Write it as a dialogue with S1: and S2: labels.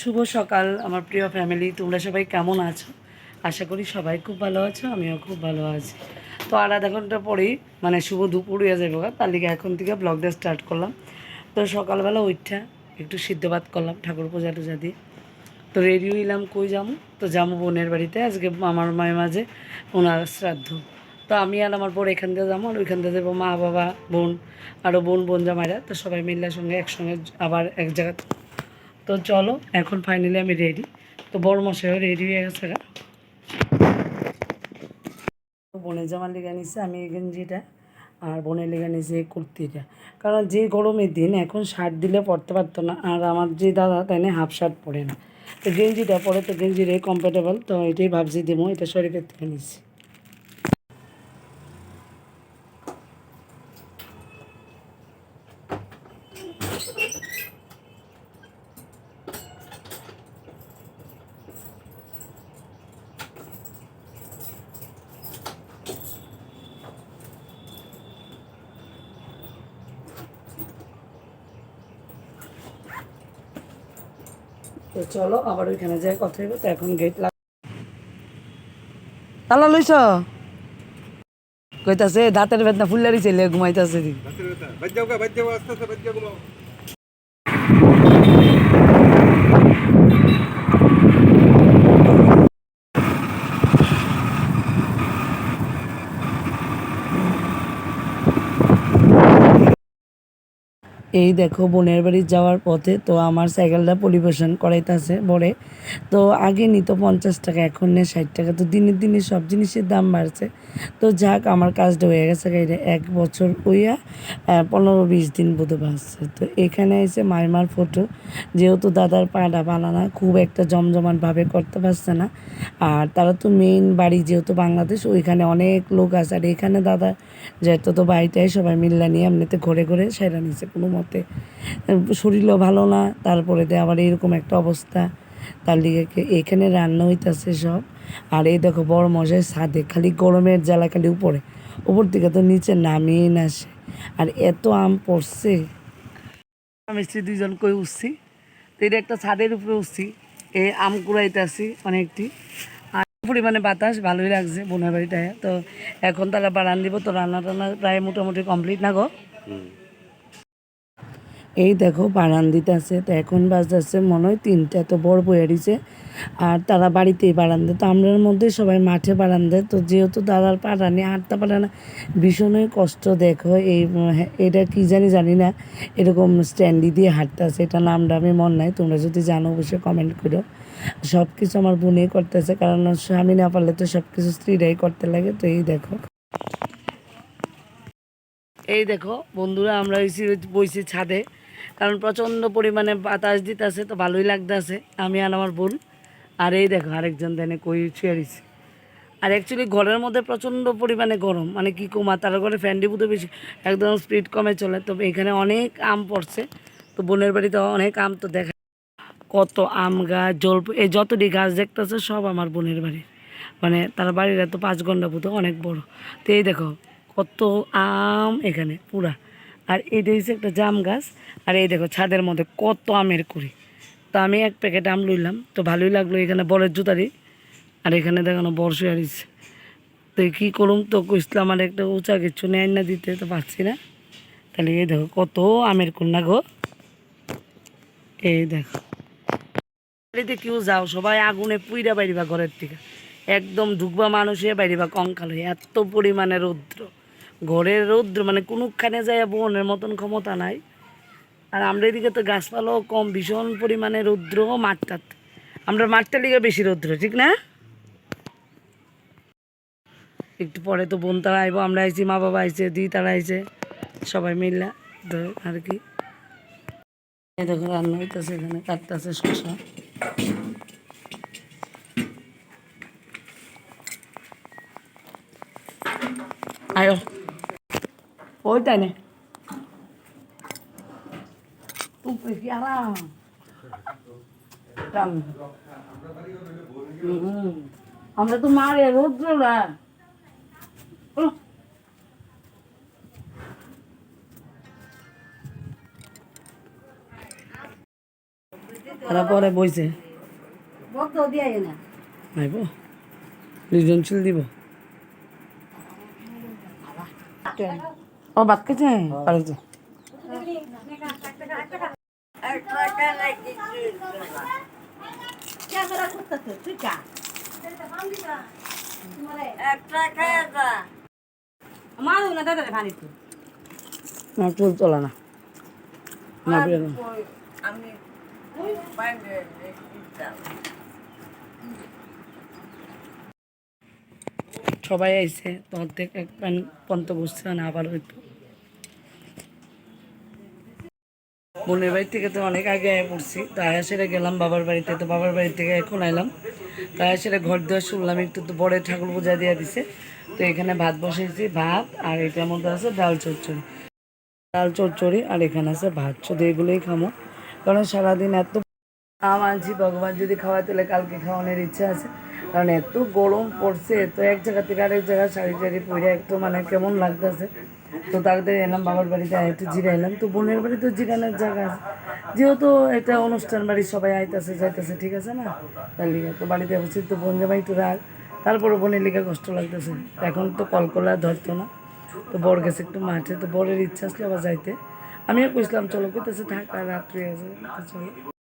S1: শুভ সকাল, আমার প্রিয় ফ্যামিলি তোমরা সবাই কেমন আছো? আশা করি সবাই খুব ভালো আছো, আমিও খুব ভালো আছি। তো আর আধা ঘণ্টা পরেই মানে শুভ দুপুর হয়ে যাবে তার লিগে এখন থেকে ব্লগটা স্টার্ট করলাম। তো সকালবেলা ওইটা একটু সিদ্ধ ভাত করলাম, ঠাকুর পূজা টুজা দিয়ে। তো রেডি হইলাম কই যাব? তো যাব বোনের বাড়িতে, আজকে আমার মায়ের মাঝে ওনার শ্রাদ্ধ। তো আমি আর আমার বোন এখান থেকে যাব, আর ওইখান থেকে যাব মা, বাবা, বোন আরও বোন বোন জামাইরা। তো সবাই মিললে সঙ্গে একসঙ্গে আবার এক জায়গা তো চলো, এখন ফাইনালি আমি রেডি তো বড় মশাইও রেডি হয়ে গেছে গা। বোনের জামা লেগে নিছে আমি এই গেঞ্জিটা আর বোনের লেগে নিছে এই কুর্তিটা। কারণ যে গরমের দিন এখন শার্ট দিলে পরতে পারতো না, আর আমার যে দাদা তাই না হাফ শার্ট পরে না। তো গেঞ্জিটা পরে তো গেঞ্জিটাই কমফোর্টেবল তো এটাই ভাবছি দেবো এটা শরীরের থেকে নিচ্ছি তো চলো, আবার ওইখানে যাই, কথা হইব তো এখন গেট লাগ তালা লইছ? কইতাছে, দাঁতের বেদনা ফুল্লারি ছেলে ঘুমাইতাছে এই দেখো বোনের বাড়ি যাওয়ার পথে তো আমার সাইকেলটা পরিবেশন করাইতেছে বড়ে তো আগে নিত পঞ্চাশ টাকা এখন নেয় ষাট টাকা। তো দিনের দিনে সব জিনিসের দাম বাড়ছে। তো যাক আমার কাজটা হয়ে গেছে গাড়িটা এক বছর আহ, পনেরো বিশ দিন বোধ বাঁচছে। তো এখানে এসে মাইমার ফটো যেহেতু দাদার পাড়া বানানা খুব একটা জমজমাটভাবে করতে পারছে না। আর তারা তো মেইন বাড়ি যেহেতু বাংলাদেশ ওইখানে অনেক লোক আছে। আর এখানে দাদা যেহেতু তো বাড়িটাই সবাই মিল্লা নিয়ে এমনিতে ঘরে ঘরে সেরা নিছে কোনো মতে শরীরও ভালো না, তারপরে দিয়ে আবার এরকম একটা অবস্থা। তার লিগে এখানে রান্না হইতাছে সব। আর এই দেখো বড় মশাই ছাদে, খালি গরমের জ্বালা খালি উপরে। উপর থেকে তো নিচে নামিয়ে না আসে। আর এত আম পড়ছে। আমি স্ত্রী দুইজন কই উঠছি। তো এটা একটা ছাদের উপরে উঠছি। এই আম কুড়াইতেছি অনেকটি। আর পরিমাণে বাতাস ভালোই লাগছে বোনের বাড়িটায় তো এখন তারা বাড়ান দিব। তো রান্না টান্না প্রায় মোটামুটি কমপ্লিট না গো? এই দেখো বারান দিতেছে তো এখন বাজতেছে মনে হয় তিনটা তো বড় বয়ে দিছে আর তারা বাড়িতেই বারান দেয় তো আমরার মধ্যে সবাই মাঠে বারান দেয় তো যেহেতু দাদার পাড়া নিয়ে হাঁটতে পারে না। ভীষণই কষ্ট দেখো এই হ্যাঁ, এটা কি জানি জানি না। এরকম স্ট্যান্ডি দিয়ে হাঁটতেছে। এটা নামটা আমি মন নাই। তোমরা যদি জানো অবশ্যই কমেন্ট করো। সব কিছু আমার বোনে করতেছে। কারণ স্বামী না পারলে তো সব কিছু স্ত্রীরাই করতে লাগে। তো এই দেখো। এই দেখো বন্ধুরা আমরা বইছি ছাদে। কারণ প্রচণ্ড পরিমাণে বাতাস দিতেছে, তো ভালোই লাগতেছে, আমি আর আমার বোন। আর এই দেখো, আরেকজন দেনে কই রইছে। আর অ্যাকচুয়ালি ঘরের মধ্যে প্রচণ্ড পরিমাণে গরম মানে কি কমা তার ঘরে ফ্যান ডিবুতে বেশি, একদম স্পিড কমে চলে। তবে এখানে অনেক আম পড়ছে, তো বোনের বাড়িতে অনেক আম, তো দেখা কত আম গাছ, জল এই যতটি গাছ দেখতেছে সব আমার বোনের বাড়ির মানে তার বাড়ির এত পাঁচ ঘণ্টা পুতো অনেক বড়। তো এই দেখো, কত আম এখানে, পুরা। আর এটা হচ্ছে একটা জাম গাছ, আর এই দেখো ছাদের মধ্যে কত আমের কুড়ি। তো আমি এক প্যাকেট আম লইলাম, তো ভালোই লাগল এখানে বরের জুতারি আর এখানে দেখানো বর্ষ আরিছে তো কী করুম তো কইসলাম, আর একটা উঁচা কিছু নেয় না দিতে তো পারছি না। তাহলে এই দেখো কত আমের কন্যা গো। এই দেখো। বাড়িতে কেউ যাও, সবাই আগুনে পুইরা বাইরিবা ঘরের থেকে। একদম ঢুকবা মানুষে বাইরিবা কঙ্কাল হয়ে, এত পরিমাণে রৌদ্র। ঘরের রৌদ্র মানে কোনোখানে যায় বোনের মতন ক্ষমতা নাই। আর আমরা এদিকে তো গাছপালাও কম, ভীষণ পরিমাণে রৌদ্র মাঠটাত আমরা মাঠটা লিগে বেশি রৌদ্র, ঠিক না? একটু পরে তো বোন তারা আইব, আমরা আইছি, মা বাবা আইছে দি তারা আইছে, সবাই মিললা আর কি। দেখো, রান্না হইতেছে এখানে, কাটতেছে শসা। আয়ো। ওইটাই নে আমরা তো মারে রৌদ্র না। তারা পরে বইছে
S2: বক্ত দিয়ে না
S1: দিব ও ভাত খেয়েছে? পারেছে
S2: মারু না দাদা ভানি
S1: চুল চলা না। না বিয়ে সবাই আইসে তোমার থেকে এক প্যান পন্ত বসছে না আবার হয়তো বোনের বাড়ি থেকে তো অনেক আগে আয় পড়ছি। তাই সেরে গেলাম বাবার বাড়িতে, তো বাবার বাড়ি থেকে এখন আইলাম। তাই সেরে ঘর দেওয়া শুনলাম, একটু তো বড় ঠাকুর পূজা দিয়ে দিছে। তো এখানে ভাত বসেছি, ভাত আর এটার মধ্যে আছে ডাল চচ্চড়ি। ডাল চচ্চড়ি আর এখানে আছে ভাত, শুধু এগুলোই খামো। কারণ সারাদিন এত আম ভগবান যদি খাওয়ায় তাহলে কালকে খাওয়ানোর ইচ্ছা আছে। কারণ এত গরম পড়ছে তো এক জায়গা থেকে আরেক জায়গায় শাড়ি টাড়ি পরে একটু মানে কেমন লাগতেছে। তো তাড়াতাড়ি এলাম, বাবার বাড়িতে একটু জিরাইলাম তো বোনের বাড়ি তো জিরানোর জায়গা আছে। যেহেতু এটা অনুষ্ঠান বাড়ি, সবাই আইতাছে, যাইতেছে, ঠিক আছে না? তার লিগে তো বাড়িতে বসে তো বোন জামাই একটু রাগ। তারপরে বোনের লিগে কষ্ট লাগতেছে। এখন তো কল কলা ধরতো না। তো বর গেছে একটু মাঠে। তো বরের ইচ্ছা আসলে আবার যাইতে। আমিও কইছিলাম, চলো কইতেছে, থাক, আর রাত্রি আছে তো চলো।